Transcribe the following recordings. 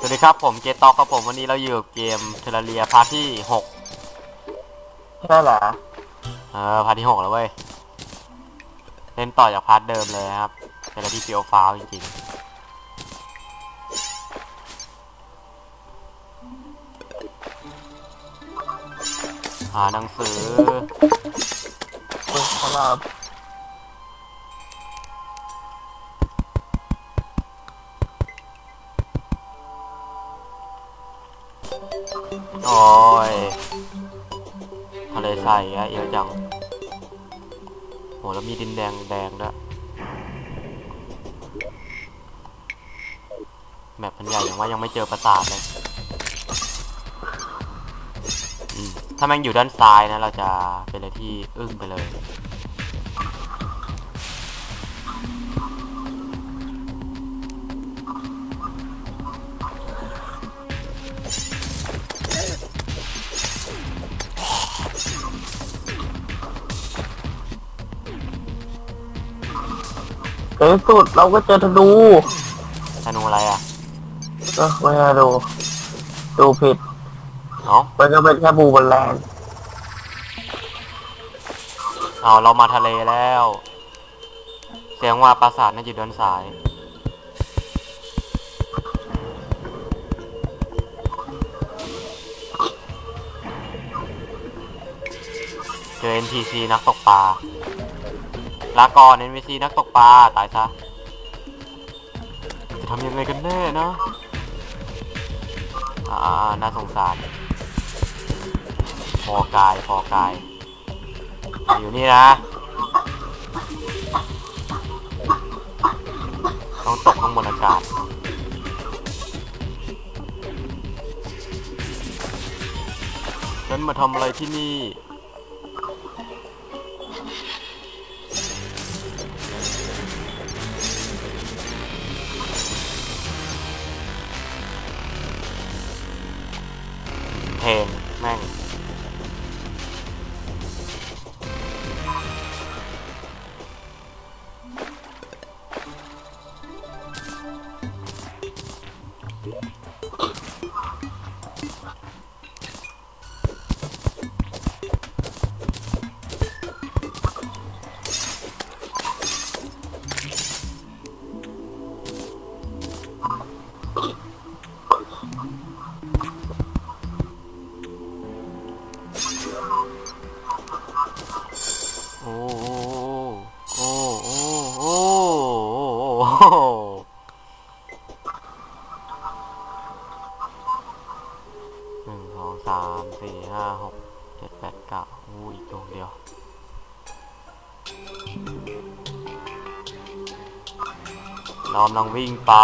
สวัสดีครับผมเกตต็อกครับผมวันนี้เราอยู่กับเกมเทเลเรียพาร์ทที่หกใช่เหรอเออพาร์ทที่หกแล้วเว้ยเล่นต่อจากพาร์ทเดิมเลยนะครับเป็นอะไรที่เฟียวฟ้าวจริงๆหาหนังสือสำหรับ ทะเลทรายอะเยอะจังโหแล้วมีดินแดงแดงด้วยแมปพันใหญ่ยังว่ายังไม่เจอปราสาทเลยอืมถ้าแม่งอยู่ด้านซ้ายนะ เราจะเป็นอะไรที่อึ้งไปเลย ในที่สุดเราก็เจอธนูธนูอะไรอะก็ไม่น่าดูดูผิดเนาะมันก็เป็นแค่บูบอลแลนด์เอาเรามาทะเลแล้ว เสียงว่าปราสาทน่าจะอยู่ด้านซ้าย เจอ NPC นักตกปลา ลาก่อน NPC นักตกปลาตายซะ จะทำยังไงกันแน่นะ อ่า น่าสงสาร พอกาย พอกาย อยู่นี่นะ ต้องตกข้างบนอากาศฉันมาทำอะไรที่นี่ ลังวิ่งไป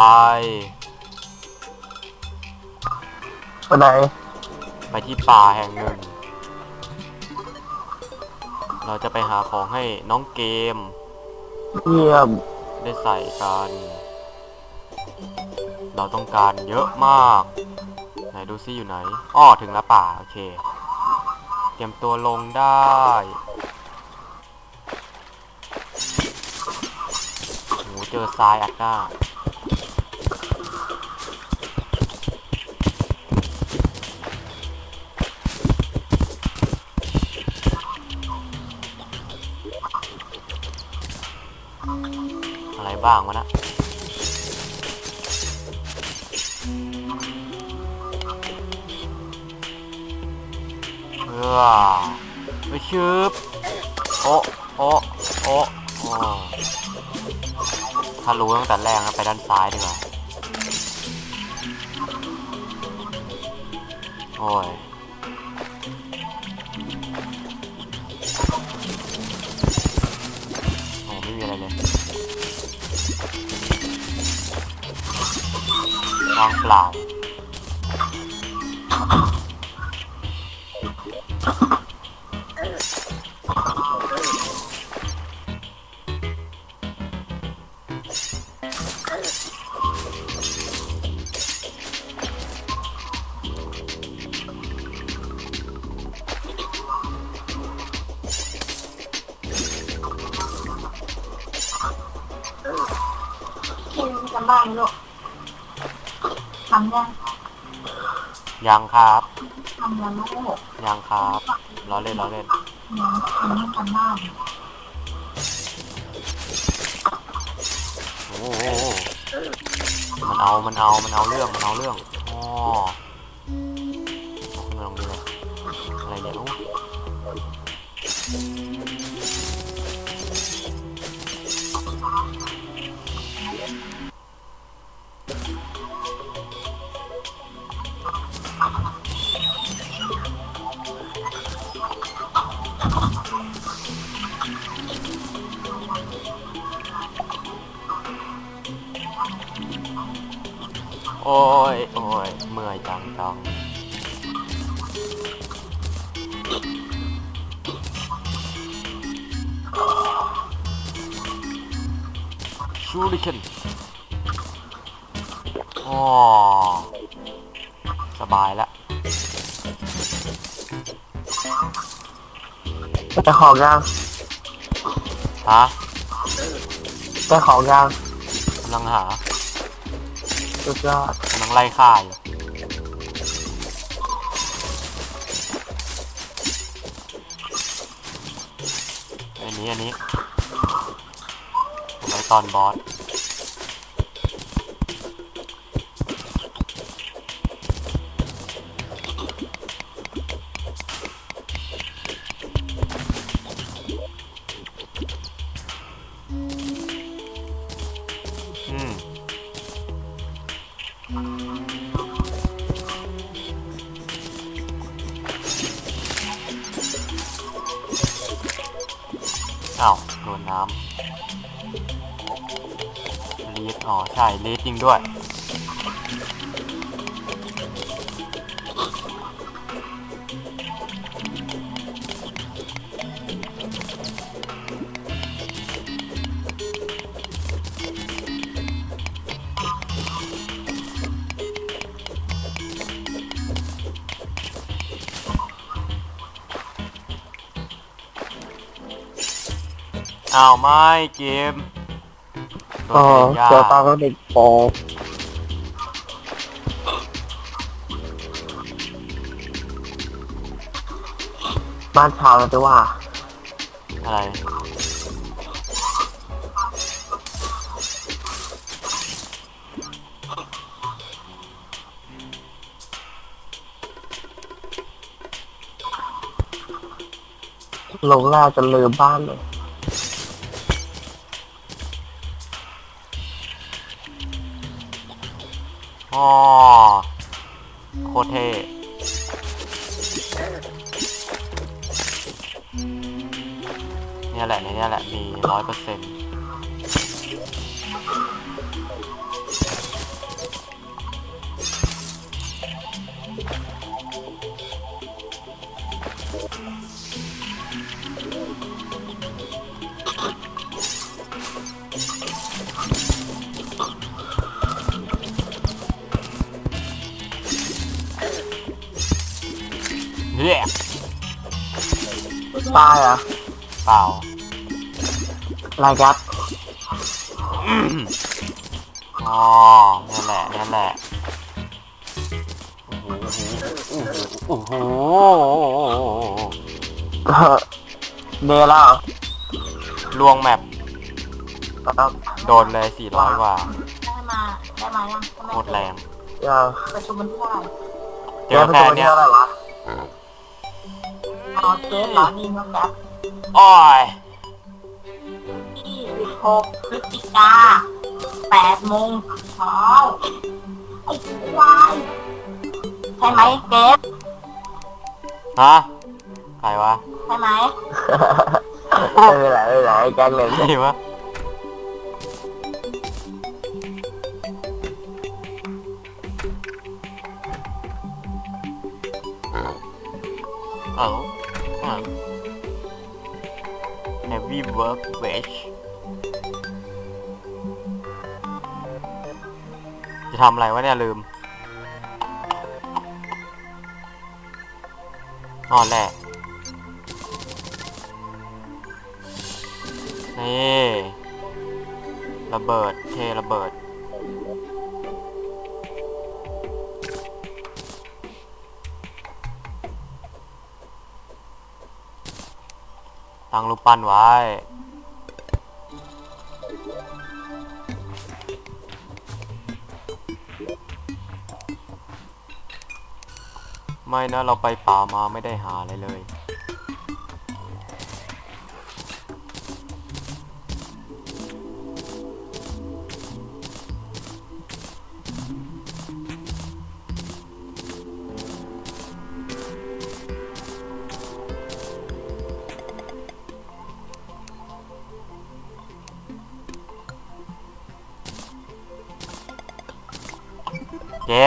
ไปไหนไปที่ป่าแห่งหนึ่ง เราจะไปหาของให้น้องเกม เยี่ยมได้ใส่กัน เราต้องการเยอะมาก ไหนดูซิอยู่ไหน อ้อถึงแล้วป่า โอเค เตรียมตัวลงได้ โห เจอทรายอัดหน้า อะไรบ้างวะนะเออไปชืบโอะโอะโอะโอ้ถ้ารู้ตั้งแต่แรกนะไปด้านซ้ายดีกว่าโอ้ย วางเปล่า ยังครับทำแล้วลูกยังครับล้อเล่นล้อเล่นยังทำยังกันบ้างโอ้โหมันเอามันเอามันเอาเรื่องมันเอาเรื่องอ๋อ โอ้ยโอ้ยเมื่อยจังจังชูริเคนอ๋อสบายแล้วได้ของยังฮะได้ของยังกำลังหา สุดยอดกำลังไล่ฆ่าอยู่อันนี้อันนี้เอาไว้ตอนบอส อ๋อ ใช่เลีดจริงด้วย อ้าว ไม่ เกม อ๋อนเตะยาเจอตาก็เด็กปอบ้านชาวนะจะว่า อะไรลงล่าจนลืมบ้านเลย คตรเท่เนี่ยแหละเนี่ยแหละมีร้อยเปอร์เซ็นต์ เรียกตายอะเปล่าลายยัดอ๋อนี่นแหละนี่นแหละโอ้โหเออเดแล้วเหรอลวงแมปโดนเลย400กว่า ได้มา ได้มายังโคตรแรงยังประชุมมันที่เท่าไหร่เจอแค่เนี้ยเอะไรวะอ๋อเจ๊เหรอนี่น้องแบ๊บอ้อยที่สิบหกพฤศจิกาแปดโมงเช้าไอ้ควายใช่ไหมเกฟฮะใครวะใช่ไหมไม่เป็นไรไม่เป็นไรไอ้แจ็คเลยใครวะเอ้า workbench จะทำอะไรวะเนี่ยลืมนอนแหละนี่ระเบิดเทระเบิด ตั้งรูปปั้นไว้ ไม่นะเราไปป่ามาไม่ได้หาอะไรเลย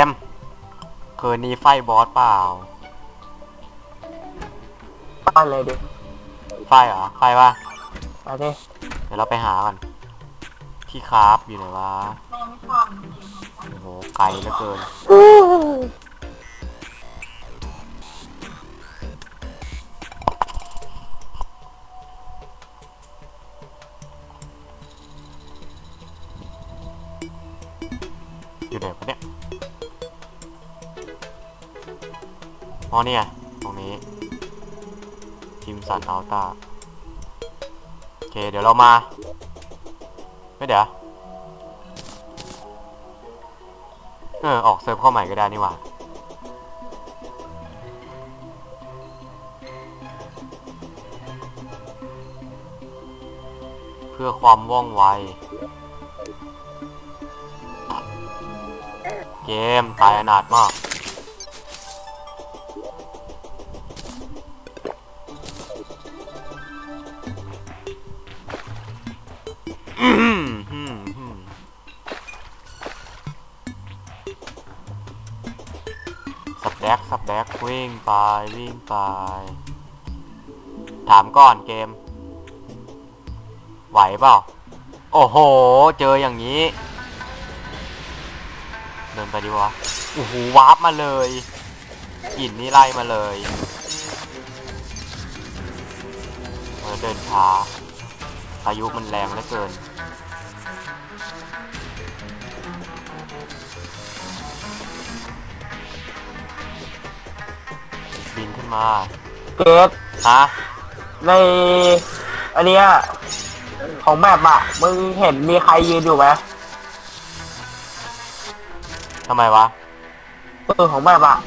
ม คืนนี้ไฟบอสเปล่าบ้านเลยดิไฟเหรอ ไฟปะไปดิเดี๋ยวเราไปหาก่อนที่คราฟอยู่ไหนวะแม่ไม่ชอบจริงโอ้โห ไกลเหลือเกิน อ อ๋อเนี่ย ตรงนี้จิมสันอัลต้าโอเค เดี๋ยวเรามา ไม่เดี๋ยว เออ ออกเซิร์ฟเข้าใหม่ก็ได้นี่หว่าเพื่อความว่องไว เกมตายอนาถมาก ไปวิ่งไป ถามก่อนเกม ไหวเปล่า โอ้โห เจออย่างนี้ เดินไปดีวะโอ้โหวาร์ปมาเลยกินนี่ไล่มาเลยเดินช้าพายุมันแรงเหลือเกิน มาเกตฮะในอันเนี้ยของแมปอะมึงเห็นมีใครยืนอยู่ไหมทำไมวะเออของแมปอะ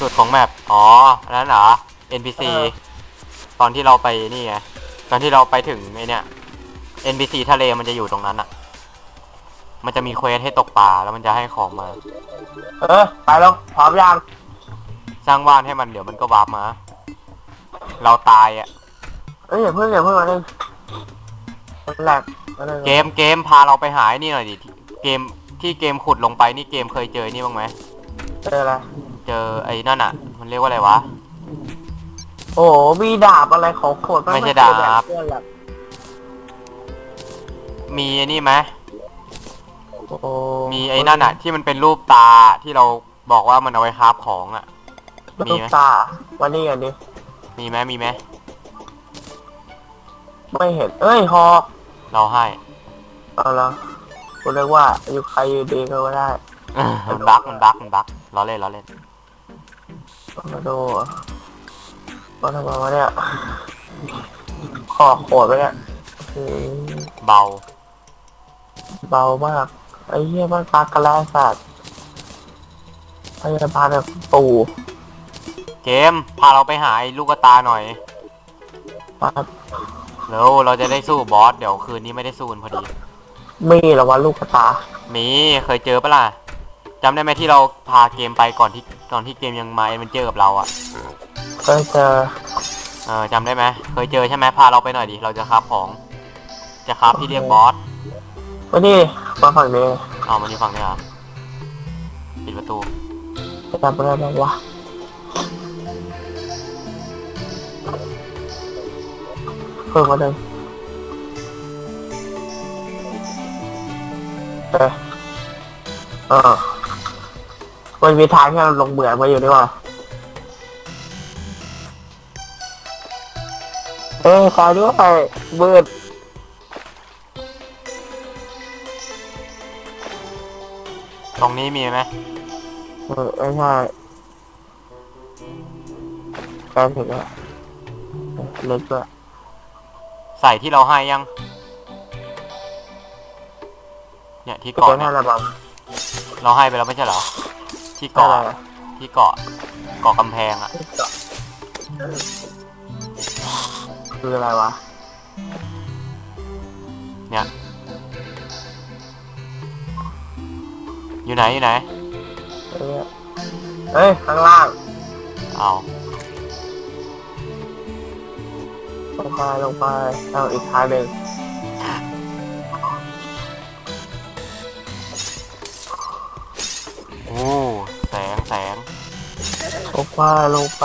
สุดของแมปอ๋ออันนั้นเหรอ NPC เออตอนที่เราไปนี่ไง ตอนที่เราไปถึงไอเนี่ย NPC ทะเลมันจะอยู่ตรงนั้นอะมันจะมีเควสให้ตกปลาแล้วมันจะให้ของมา เออ ไปแล้วพร้อมยัง สร้างบ้านให้มันเดี๋ยวมันก็วาร์ปมา เราตายอะเอ้ยอย่าเพิ่งอย่าเพิ่งมาเลยมันแหลกมันแหลกเกมเกมพาเราไปหาไอ้นี่หน่อยดิเกมที่เกมขุดลงไปนี่เกมเคยเจอไอ้นี่บ้างไหมเจออะไร เจอไอ้นั่นอะมันเรียกว่าอะไรวะ โอ้โหมีดาบอะไรของโคตรไม่ใช่เคยดาบเพื่อนหรอกมีไอ้นี่ไหมโอ้โหมีไอ้นั่นอะที่มันเป็นรูปตาที่เราบอกว่ามันเอาไว้คราฟของอะ มีลูกไหมตาวันนี้อันนี้มีไหมมีไหมไม่เห็น เอ้ยฮอกเราให้ เอาละกูเรียกว่าอยู่ใครอยู่ดีก็ได้มันบักมันบักมันบักล้อเล่นล้อเล่นมาดูมาทำไมวะเนี่ยคอโขดไปเนี่ยอืมเบาเบามาก ไอ้เหี้ยมันปากกระแลสัตว์พยาบาลแบบปู่ เกมพาเราไปหาไอ้ลูกกระตาหน่อยมาเร็วเราจะได้สู้บอสเดี๋ยวคืนนี้ไม่ได้สู้กันพอดี มีเหรอวะลูกกระตามีเคยเจอปะล่ะจำได้ไหมที่เราพาเกมไปก่อนที่ก่อนที่เกมยังมาเอ็นเจอกับเราอะเคยเจอเออจำได้ไหมเคยเจอใช่ไหมพาเราไปหน่อยดิเราจะคราฟของ จะคราฟที่เรียกบอสมาดิมาฝั่งนี้เอามันอยู่ฝั่งนี้เหรอปิดประตูจะจำไม่ได้ไหมวะ เพิ่มมาเลยเออเออมันมีทางที่เราลงเหมืองมาอยู่นี่หว่าเอ้ยขอด้วยมืดตรงนี้มีไหมเออไม่ใช่การถึงแล้วเล็กด้วย ใส่ที่เราให้ยัง เนี่ยที่เกเกาะมเนี่ให้ยระบเราให้ไปแล้วไม่ใช่เหรอ ที่ำได้เกาะอะไรที่เกาะเกาะกำแพงอะคืออะไรวะ เนี่ย อยู่ไหนอยู่ไหน เอ้ยเอ้ยข้างล่าง เอา ลงไปลงไปเอาอีกทางหนึ่งโอ้แสงแสงลงไปลงไป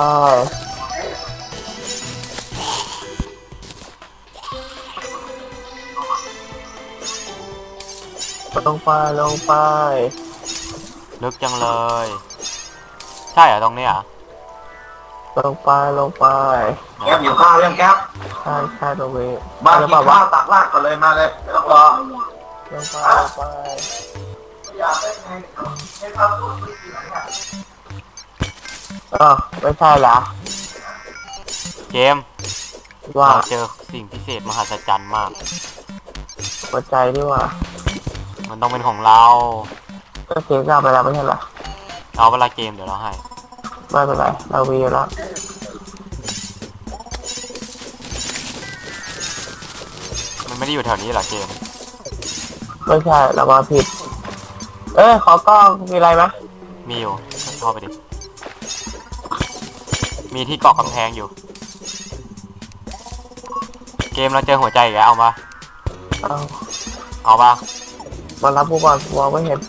ลงไปลงไปลึกจังเลย ใช่เหรอตรงเนี้ยเหรอ ลงไปลงไปแก๊ปอยู่ข้าวเรื่องแก๊ปใช่ใช่ตรงนี้มาหรือกิเปนล่าวะข้าวตักลากก่อนเลยมาเลยไม่ต้องรอลงไปลงไปอยากได้ไงให้ทำตัวไม่ดีหรอกเนี่ยอ๋อไม่ใช่เหรอเกมว่าเราเจอสิ่งพิเศษมหัศจรรย์มาก หัวใจดีกว่า มันต้องเป็นของเรา ก็เสียกลับไปแล้วไม่ใช่เหรอเอาเวลาเกมเดี๋ยวเราให้ ไม่เป็นไรเรามีอยู่แล้วมันไม่ได้อยู่แถวนี้เหรอเกมไม่ใช่เรามาผิด เอ้ยขอกล้องมีอะไรไหมมีอยู่เข้าไปดิ มีที่เกาะกำแพงอยู่ เกมเราเจอหัวใจอีกแล้วเอามา เอาเอาปะมารับกูก่อนมองไม่เห็น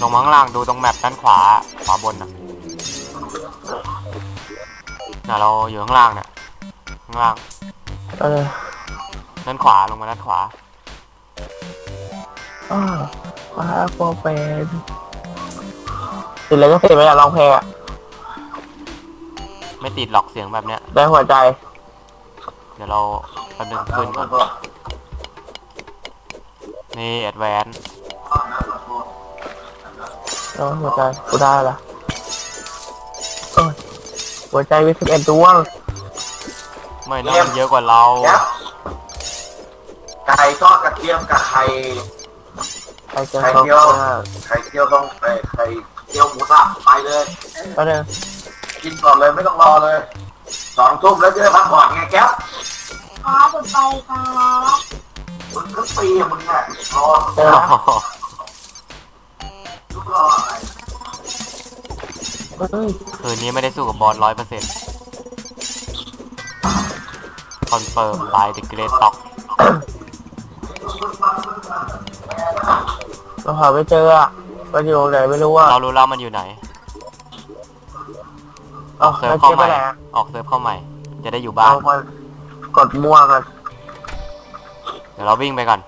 ลงมาข้างล่างดูตรงแมปด้านขวาขวาบนนะ น่ะเราอยู่ข้างล่างเนี่ยข้างล่างเออด้านขวาลงมาด้านขวาอ้าวว้าโปรเป็นติดเลยก็ติดไปอยากร้องเพลงอะไม่ติดหรอกเสียงแบบเนี้ยได้หัวใจเดี๋ยวเราแป๊บนึงขึ้นก่อนนี่แอดแวนได้หัวใจกูได้ละเอ้ย หัวใจมีสิบเอ็ดดวง ไม่นะมันเยอะกว่าเราแก๊ปไก่ทอดกระเทียมกับไข่ใครเจอไข่เขาเจียวไข่เจียวต้องไข่ไข่เจียวหมูสับไปเลย ก็เดินกินก่อนเลยไม่ต้องรอเลยสองทุ่มแล้วจะได้พักผ่อนไงแก๊ปครับจะไปครับมึงก็ปีอะมึงอะรอ เจอแล้ เฮ้ยคืนนี้ไม่ได้สู้กับบอลร้อยเปอร์เซ็นต์คอนเฟิร์มบายเดอะเกรทต็อกเราหาไม่เจออะมันอยู่ตรงไหนไม่รู้อะเรารู้แล้วมันอยู่ไหนอเอาอกเซิร์ฟแล้วเข้าเจ๊ใหไปม่ไหนอะออกเซิร์ฟเข้าใหม่ จะได้อยู่บ้านเอามากดมั่วกัน เดี๋ยวเราวิ่งไปก่อน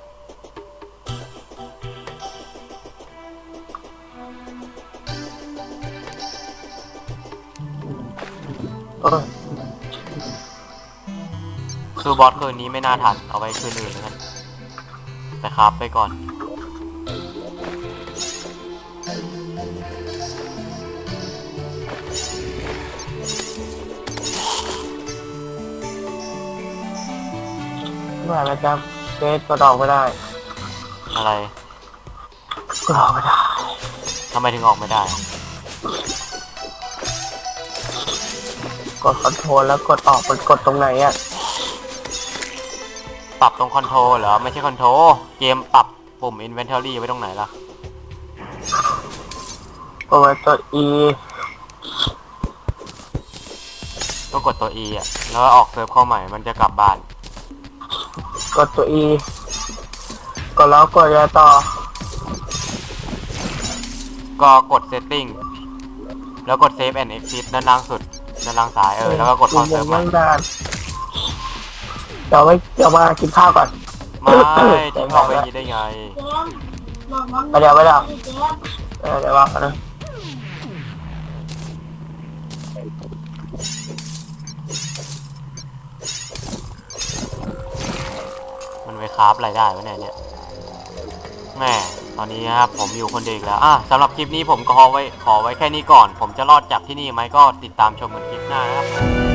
สู้บอสคืนนี้ไม่น่าทัน เอาไว้คืนอื่นแล้วกันแต่ครับไปก่อนไม่ไหวแล้วจ้าเจ๊กดออกไม่ได้อะไรกดออกไม่ได้ทำไมถึงออกไม่ได้ กดคอนโทรลแล้วกดออกมันกดตรงไหนอะ ปรับตรงคอนโทรลเหรอ ไม่ใช่คอนโทรลเกมปรับปุ่ม Inventory ไว้ตรงไหนล่ะกดไว้ตัว E ก็กดตัว E อะ แล้วออกเซิร์ฟเข้าใหม่ มันจะกลับบ้าน กดตัว E กดแล้วกดยาต่อ ก็กด Setting แล้วกด Save and Exit ด้านล่างสุด ด้านล่างซ้ายเออ แล้วก็กดเข้าเซิร์ฟใหม่ยังนาน เดี๋ยวไว้เดี๋ยวมากินข้าวก่อน ไม่ทิ้งออกไปอย่างนี้ได้ไงเจมส์บอกน้องไปเดี๋ยวไปเดี๋ยวเจมส์เออเดี๋ยววางกันนะมันไปคราฟอะไรได้วะเนี่ยเนี่ยแม่ตอนนี้นะครับผมอยู่คนเดียวอีกแล้วอะสำหรับคลิปนี้ผมก็ขอไว้ขอไว้แค่นี้ก่อน ผมจะรอดจากที่นี่ไหมก็ติดตามชมกันคลิปหน้านะครับ